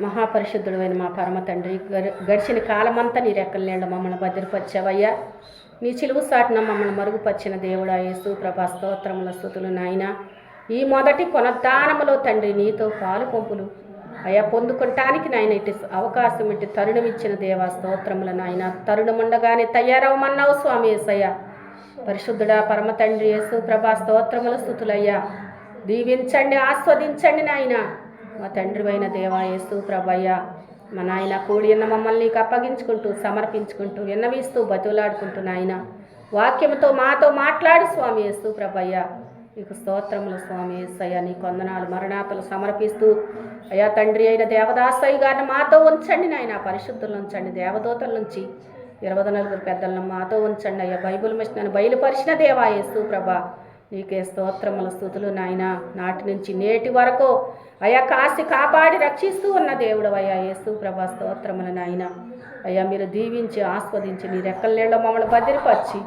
మహాపరిశుద్ధుడైన మా పరమ తండ్రి గడి- గడిచిన కాలమంతా నీ రెక్కల నీళ్ళ మమ్మల్ని భద్రపరిచావయ్యా. నీ చిలువు సాటిన మమ్మల్ని మరుగుపరిచిన దేవుడా యేసు ప్రభా స్తోత్రముల స్థుతులు నాయన. ఈ మొదటి కొనదానములో తండ్రి నీతో పాలు పంపులు. అయ్యా పొందుకుంటానికి నాయన ఇటు అవకాశం ఇటు తరుణం ఇచ్చిన దేవా స్తోత్రముల నాయన. తరుణముండగానే తయారవమన్నావు స్వామి యేసయ్య పరిశుద్ధుడా పరమ తండ్రి యేసు ప్రభా స్తోత్రముల స్థుతులయ్యా. దీవించండి ఆస్వాదించండి నాయనా. మా తండ్రి అయిన దేవా యేసు ప్రభయ్య మా నాయన కూడి మమ్మల్ని అప్పగించుకుంటూ సమర్పించుకుంటూ విన్నవిస్తూ బతులాడుకుంటూ నాయన. వాక్యంతో మాతో మాట్లాడు స్వామి యేసు ప్రభయ్య నీకు స్తోత్రములు స్వామి ఏసయ్య నీ కొందనాలు మరణాతలు సమర్పిస్తూ అయ్యా తండ్రి అయిన దేవదాసయ్య గారిని మాతో ఉంచండి నాయన. పరిశుద్ధులు ఉంచండి దేవదూతల నుంచి ఇరవై నలుగురు పెద్దలను మాతో ఉంచండి అయ్యా. బైబుల్ మిషన్ బయలుపరిచిన దేవా యేసు ప్రభా. నీకే స్తోత్రముల స్థుతులు నాయన. నాటి నుంచి నేటి వరకు అయ్యా కాసి కాపాడి రక్షిస్తూ ఉన్న దేవుడు అయ్యా యేసు ప్రభా స్తోత్రముల నాయన. అయ్యా మీరు దీవించి ఆస్వాదించి నీ రెక్కల నీళ్ళ మమ్మల్ని భద్రపరిచి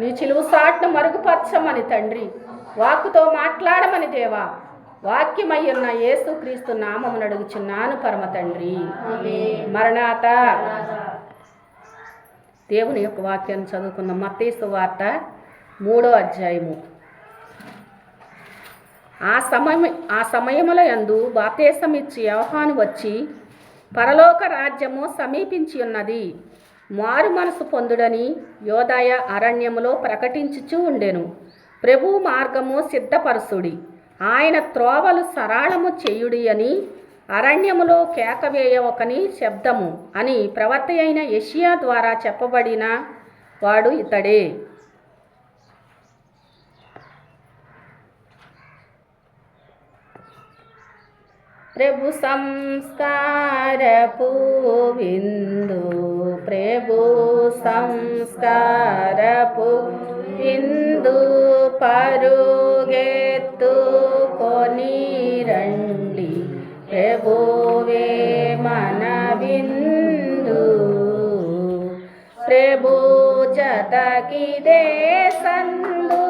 నీ చిలువు సాట్ను మరుగుపరచమని తండ్రి. వాక్కుతో మాట్లాడమని దేవా. వాక్యమై ఉన్న యేసు క్రీస్తు నామమును అడుగుచున్నాను పరమ తండ్రి. మరణాత. దేవుని యొక్క వాక్యాన్ని చదువుకున్న మత్తేసు వార్త మూడో అధ్యాయము. ఆ సమయం ఆ సమయముల యందు బాప్తేసమిచ్చి యోహాను వచ్చి పరలోక రాజ్యము సమీపించి ఉన్నది మారు మనసు పొందుడని యోదయ అరణ్యములో ప్రకటించుచూ ఉండెను. ప్రభు మార్గము సిద్ధపరుసుడి ఆయన త్రోవలు సరాళము చేయుడి అని అరణ్యములో కేకవేయ ఒకని శబ్దము అని ప్రవర్త అయిన యెషయా ద్వారా చెప్పబడిన వాడు ఇతడే. ప్రభు సంస్కారపు విందు ప్రభు సంస్కారపు విందు పరుగెత్తు కొని రండి ప్రభువే మన విందు. ప్రభు జతకిదే సందు.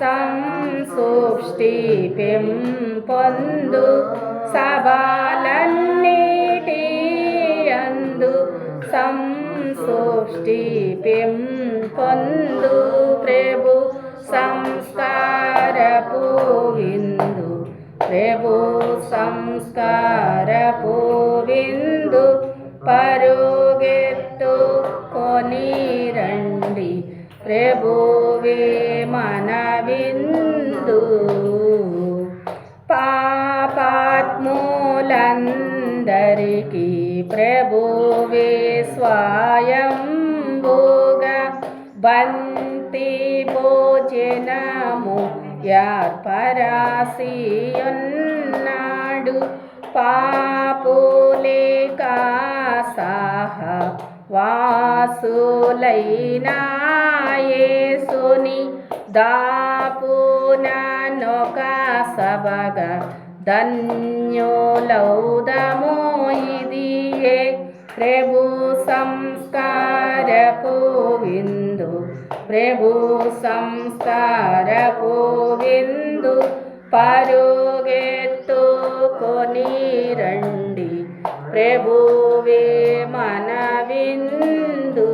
సంసోష్టి పెంపొందు సబాలన్నిటి అందు సంసోష్టి పెంపొందు ప్రభు సంస్కారపు విందు ప్రభు సంస్కారపు విందు పరుగెత్తు కొని రండి ప్రభు భోజనము యార్పరాసి ఉన్నాడు పాపులేక సాహ వాసులైనా యేసుని దాపుననొక సబగ ధన్యులౌదమో ఇదియే. ప్రభు సంస్కారపు విందు ప్రభు సంస్కార విందు పరుగెత్తు కొని రండి ప్రభువే మన విందు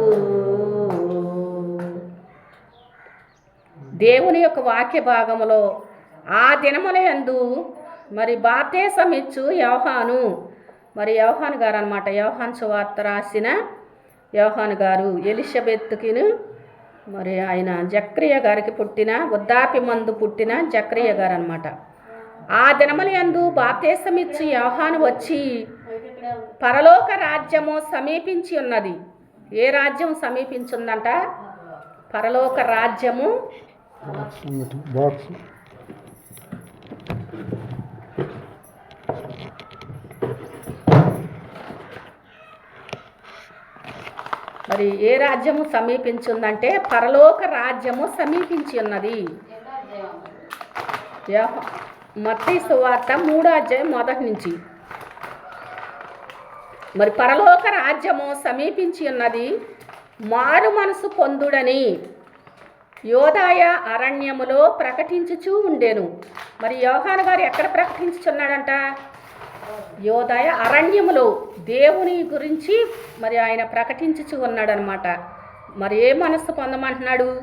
దేవుని యొక్క వాక్య భాగములో ఆ దినములందు మరి బాప్తేసమిచ్చు యోహాను. మరి యోహాను గారు అనమాట యోహాన్ సువార్త రాసిన యోహాను గారు ఎలిషబెత్తుకిను మరి ఆయన జక్రియ గారికి పుట్టిన వృద్ధాపి మందు పుట్టిన జక్రియ గారు అనమాట ఆ దినముల యందు బాప్తేసమిచ్చి యోహాను వచ్చి పరలోక రాజ్యము సమీపించి ఉన్నది. ఏ రాజ్యం సమీపించిందంట? పరలోక రాజ్యము మరి ఏ రాజ్యము సమీపించిందంటే పరలోక రాజ్యము సమీపించి ఉన్నది యోహ- మత్తయి సువార్త మూడో అధ్యాయం మొదటి నుంచి. మరి పరలోక రాజ్యము సమీపించి ఉన్నది మారు మనసు పొందుడని యోదాయ అరణ్యములో ప్రకటించుచూ ఉండేను. మరి యోహాను గారు ఎక్కడ ప్రకటించుచున్నాడంట? యోదయ అరణ్యములో దేవుని గురించి మరి ఆయన ప్రకటించుచు ఉన్నాడనమాట. మరి ఏ మనస్సు పొందమంటున్నాడు?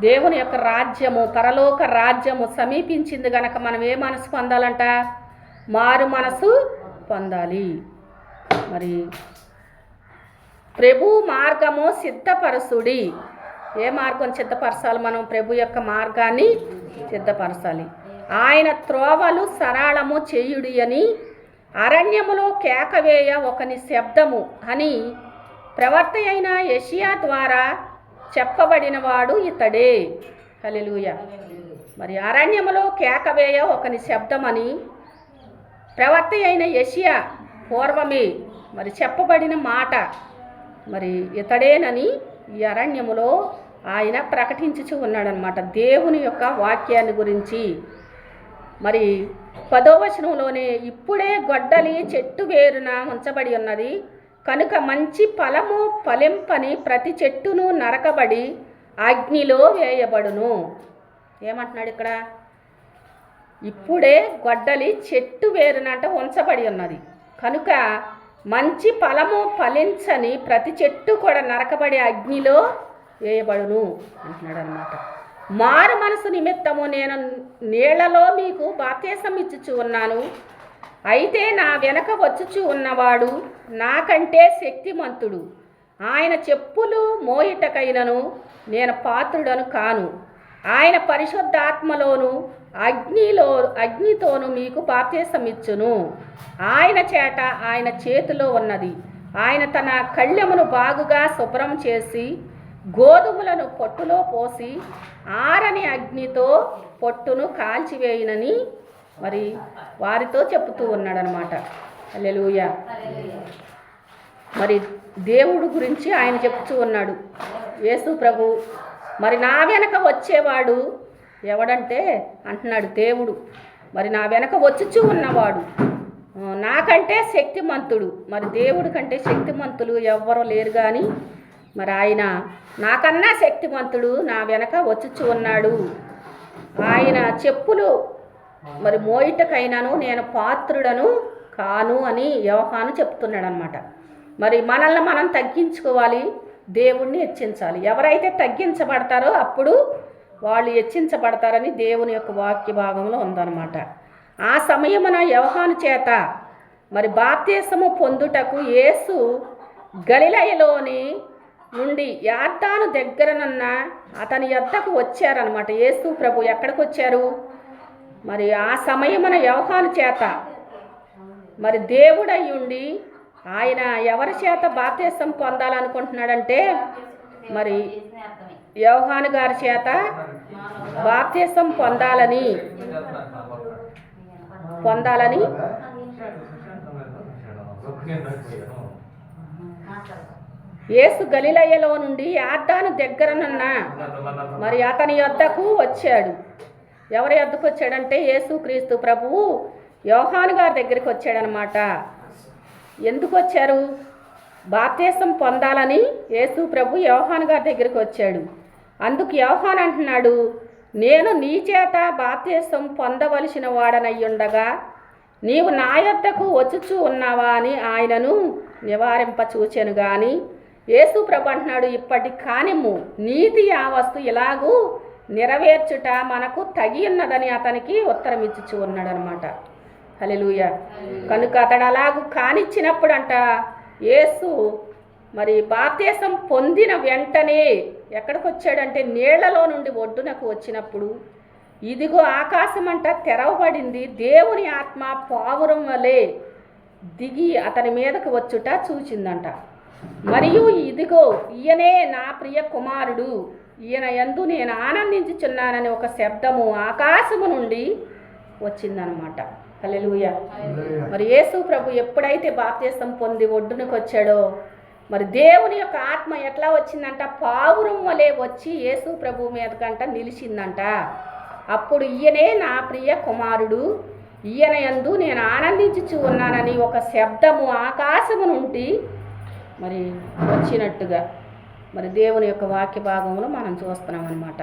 దేవుని యొక్క రాజ్యము పరలోక రాజ్యము సమీపించింది గనక మనం ఏ మనసు పొందాలంట? మారు మనసు పొందాలి. మరి ప్రభు మార్గము సిద్ధపరచుడి. ఏ మార్గం సిద్ధపరచాలి మనం? ప్రభు యొక్క మార్గాన్ని సిద్ధపరచాలి. ఆయన త్రోవలు సరళము చేయుడి అని అరణ్యములో కేకవేయ ఒకని శబ్దము అని ప్రవర్త అయిన యషియా ద్వారా చెప్పబడినవాడు ఇతడే. కలిలుయ మరి అరణ్యములో కేకవేయ ఒకని శబ్దమని ప్రవర్త అయిన యషియా పూర్వమే మరి చెప్పబడిన మాట మరి ఇతడేనని ఈ అరణ్యములో ఆయన ప్రకటించుచు ఉన్నాడనమాట. దేవుని యొక్క వాక్యాన్ని గురించి మరి పదో వచనంలోనే ఇప్పుడే గొడ్డలి చెట్టు వేరున ఉంచబడి ఉన్నది. కనుక మంచి ఫలము ఫలింపని ప్రతి చెట్టును నరకబడి అగ్నిలో వేయబడును. ఏమంటున్నాడు ఇక్కడ? ఇప్పుడే గొడ్డలి చెట్టు వేరునంట ఉంచబడి ఉన్నది. కనుక మంచి ఫలము ఫలించని ప్రతి చెట్టు కూడా నరకబడి అగ్నిలో వేయబడును అంటున్నాడు అనమాట మారు మనసు నిమిత్తము నేను నీళ్ళలో మీకు బాప్తీసం ఇచ్చుచు ఉన్నాను. అయితే నా వెనక వచ్చుచు ఉన్నవాడు నాకంటే శక్తిమంతుడు. ఆయన చెప్పులు మోయిటకైనను నేను పాత్రుడను కాను. ఆయన పరిశుద్ధాత్మలోను అగ్నిలో అగ్నితోను మీకు బాప్తీసం ఇచ్చును. ఆయన చేట ఆయన చేతిలో ఉన్నది. ఆయన తన కళ్ళెమును బాగుగా శుభ్రం చేసి గోధుమలను పొట్టులో పోసి ఆరని అగ్నితో పొట్టును కాల్చివేయనని మరి వారితో చెప్తూ ఉన్నాడనమాట అల్లెలుయ మరి దేవుడు గురించి ఆయన చెప్తూ ఉన్నాడు. యేసు ప్రభు మరి నా వెనక వచ్చేవాడు ఎవడంటే అంటున్నాడు దేవుడు. మరి నా వెనక వచ్చుచూ ఉన్నవాడు. నాకంటే శక్తిమంతుడు. మరి దేవుడి కంటే శక్తిమంతులు ఎవ్వరు లేరు కానీ మరి ఆయన నాకన్నా శక్తిమంతుడు నా వెనక వచ్చుచు ఉన్నాడు. ఆయన చెప్పులు మరి మోయిటకైనాను నేను పాత్రుడను కాను అని యోహాను చెప్తున్నాడు అనమాట మరి మనల్ని మనం తగ్గించుకోవాలి దేవుణ్ణి హెచ్చించాలి. ఎవరైతే తగ్గించబడతారో అప్పుడు వాళ్ళు హెచ్చించబడతారని దేవుని యొక్క వాక్య భాగంలో ఉందన్నమాట. ఆ సమయమున యోహాను చేత మరి బాప్తీసము పొందుటకు యేసు గలిలయలోని నుండి యార్దాను దగ్గరనున్న అతని యొద్దకు వచ్చారనమాట యేసు ప్రభు ఎక్కడికి వచ్చారు? మరి ఆ సమయమున యోహాను చేత. మరి దేవుడై ఉండి ఆయన ఎవరి చేత బాప్తీసం పొందాలనుకుంటున్నాడంటే మరి యోహాను గారి చేత బాప్తీసం పొందాలని పొందాలని యేసు గలిలయ్యలో నుండి యార్దాను దగ్గరనున్న మరి అతని యొద్దకు వచ్చాడు. ఎవరి యొద్దకు వచ్చాడంటే యేసు క్రీస్తు ప్రభువు యోహాను గారి దగ్గరికి వచ్చాడనమాట. ఎందుకు వచ్చారు? బాప్తీసం పొందాలని యేసు ప్రభు యోహాను గారి దగ్గరికి వచ్చాడు. అందుకు యోహాన్ అంటున్నాడు నేను నీ చేత బాప్తీసం పొందవలసిన వాడనయ్యుండగా నీవు నా యొద్దకు వచ్చుచూ ఉన్నావా? అని ఆయనను నివారింపచూచాను కానీ గాని యేసు ప్రభు అంటున్నాడు ఇప్పటి కానిమ్ము నీతి యావస్తు ఇలాగూ నెరవేర్చుట మనకు తగి ఉన్నదని అతనికి ఉత్తరం ఇచ్చుచూ ఉన్నాడు అనమాట హలెలూయ కనుక అతడు అలాగూ కానిచ్చినప్పుడంట యేసు మరి బాప్తీసం పొందిన వెంటనే ఎక్కడికి వచ్చాడంటే నీళ్ళలో నుండి ఒడ్డునకు వచ్చినప్పుడు ఇదిగో ఆకాశం అంట తెరవబడింది దేవుని ఆత్మ పావురం వలె దిగి అతని మీదకు వచ్చుట చూచిందంట. మరియు ఇదిగో ఈయనే నా ప్రియ కుమారుడు. ఈయన యందు నేను ఆనందించుచున్నానని ఒక శబ్దము ఆకాశము నుండి వచ్చిందనమాట. హల్లెలూయా. మరి యేసు ప్రభు ఎప్పుడైతే బాప్తీసం పొంది ఒడ్డునకు వచ్చాడో మరి దేవుని యొక్క ఆత్మ ఎట్లా వచ్చిందంట? పావురం వలె వచ్చి యేసు ప్రభు మీదకంట నిలిచిందంట. అప్పుడు ఈయనే నా ప్రియ కుమారుడు ఈయన యందు నేను ఆనందించుచు ఉన్నానని ఒక శబ్దము ఆకాశము నుండి మరి వచ్చినట్టుగా మరి దేవుని యొక్క వాక్య భాగంలో మనం చూస్తున్నాం అనమాట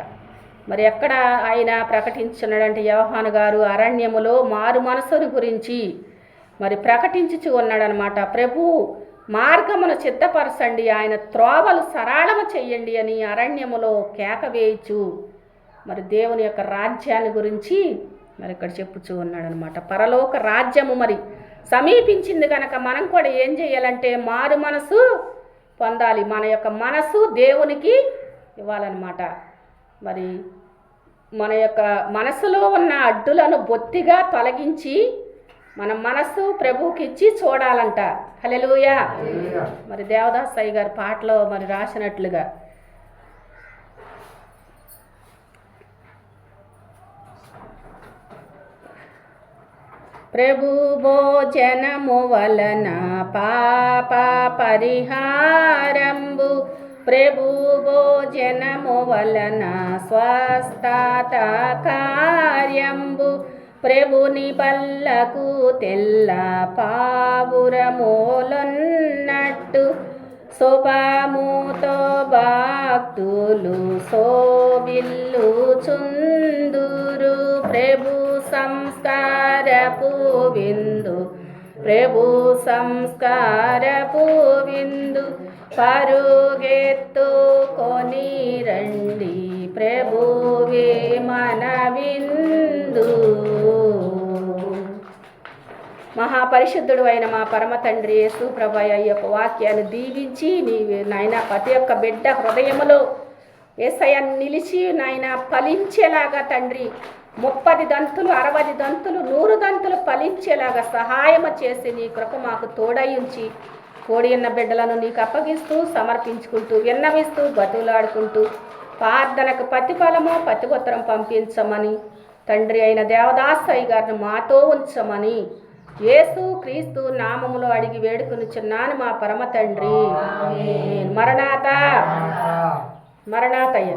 మరి ఎక్కడ ఆయన ప్రకటించున్నాడంటే యోహాను గారు అరణ్యములో మారు మనసుని గురించి మరి ప్రకటించుచు ఉన్నాడనమాట ప్రభు మార్గమును సిద్ధపరచండి ఆయన త్రోవలు సరళము చెయ్యండి అని అరణ్యములో కేక వేయచ్చు మరి దేవుని యొక్క రాజ్యాన్ని గురించి మరి ఇక్కడ చెప్పుచూ ఉన్నాడనమాట. పరలోక రాజ్యము మరి సమీపించింది కనుక మనం కూడా ఏం చేయాలంటే మారు మనసు పొందాలి. మన యొక్క మనసు దేవునికి ఇవ్వాలన్నమాట. మరి మన యొక్క మనసులో ఉన్న అడ్డులను బొత్తిగా తొలగించి మన మనస్సు ప్రభువుకి ఇచ్చి చూడాలంట. హలెలుయా మరి దేవదాస్ అయ్య గారి పాటలో మరి రాసినట్లుగా ప్రభు భోజనము వలన పాప పరిహారంబు. ప్రభు భోజనము వలన స్వస్థత కార్యంబు. ప్రభుని పల్లకు తెల్ల పావురమూలన్నట్టు. శుభముతో భక్తులు సోబిల్లు చుందురు ప్రభు సంస్కార విందు ప్రభు సంస్కార పూవిందు పరుగెత్తు కొని రండి ప్రభువే మన విందు మహాపరిశుద్ధుడు అయిన మా పరమ తండ్రి యేసు ప్రభయ ఈ యొక్క వాక్యాన్ని దీవించి నీవి నాయన ప్రతి ఒక్క బిడ్డ హృదయములో ఏసయ నిలిచి నాయన ఫలించేలాగా తండ్రి ముప్పది దంతులు అరవై దంతులు నూరు దంతులు ఫలించేలాగా సహాయం చేసి నీ కృప మాకు తోడై ఉంచి కోడి ఉన్న బిడ్డలను నీకు అప్పగిస్తూ సమర్పించుకుంటూ విన్నవిస్తూ బతులాడుకుంటూ ప్రార్థనకు ప్రతిఫలము ప్రతిపత్రం పంపించమని తండ్రి అయిన దేవదాసయ్య గారిని మాతో ఉంచమని యేసు క్రీస్తు నామములో అడిగి వేడుకొనిచున్నాను మా పరమ తండ్రి. మరణాత. మరణాతయ్య.